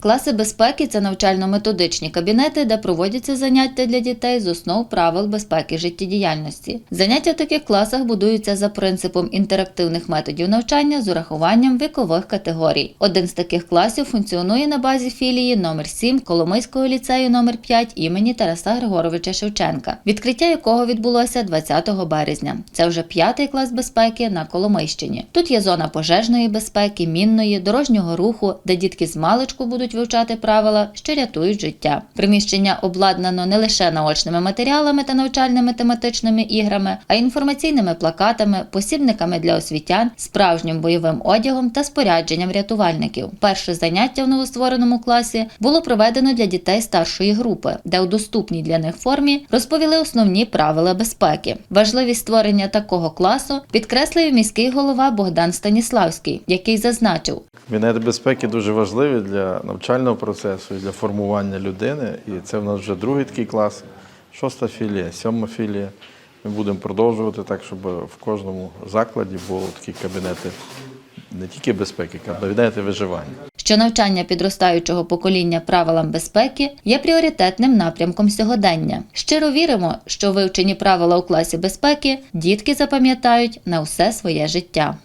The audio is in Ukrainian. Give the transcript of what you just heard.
Класи безпеки це навчально-методичні кабінети, де проводяться заняття для дітей з основ правил безпеки життєдіяльності. Заняття в таких класах будуються за принципом інтерактивних методів навчання з урахуванням вікових категорій. Один з таких класів функціонує на базі філії номер 7 Коломийського ліцею номер 5 імені Тараса Григоровича Шевченка, відкриття якого відбулося 20 березня. Це вже п'ятий клас безпеки на Коломийщині. Тут є зона пожежної безпеки, мінної, дорожнього руху, де дітки з маличку будуть вивчати правила, що рятують життя. Приміщення обладнано не лише наочними матеріалами та навчальними тематичними іграми, а й інформаційними плакатами, посібниками для освітян, справжнім бойовим одягом та спорядженням рятувальників. Перше заняття в новоствореному класі було проведено для дітей старшої групи, де у доступній для них формі розповіли основні правила безпеки. Важливість створення такого класу підкреслив міський голова Богдан Станіславський, який зазначив, Кабінети безпеки дуже важливі для навчального процесу і для формування людини. І це в нас вже другий такий клас, шоста філія, сьома філія. Ми будемо продовжувати так, щоб в кожному закладі були такі кабінети не тільки безпеки, а кабінети виживання. що навчання підростаючого покоління правилам безпеки є пріоритетним напрямком сьогодення. Щиро віримо, що вивчені правила у класі безпеки дітки запам'ятають на усе своє життя.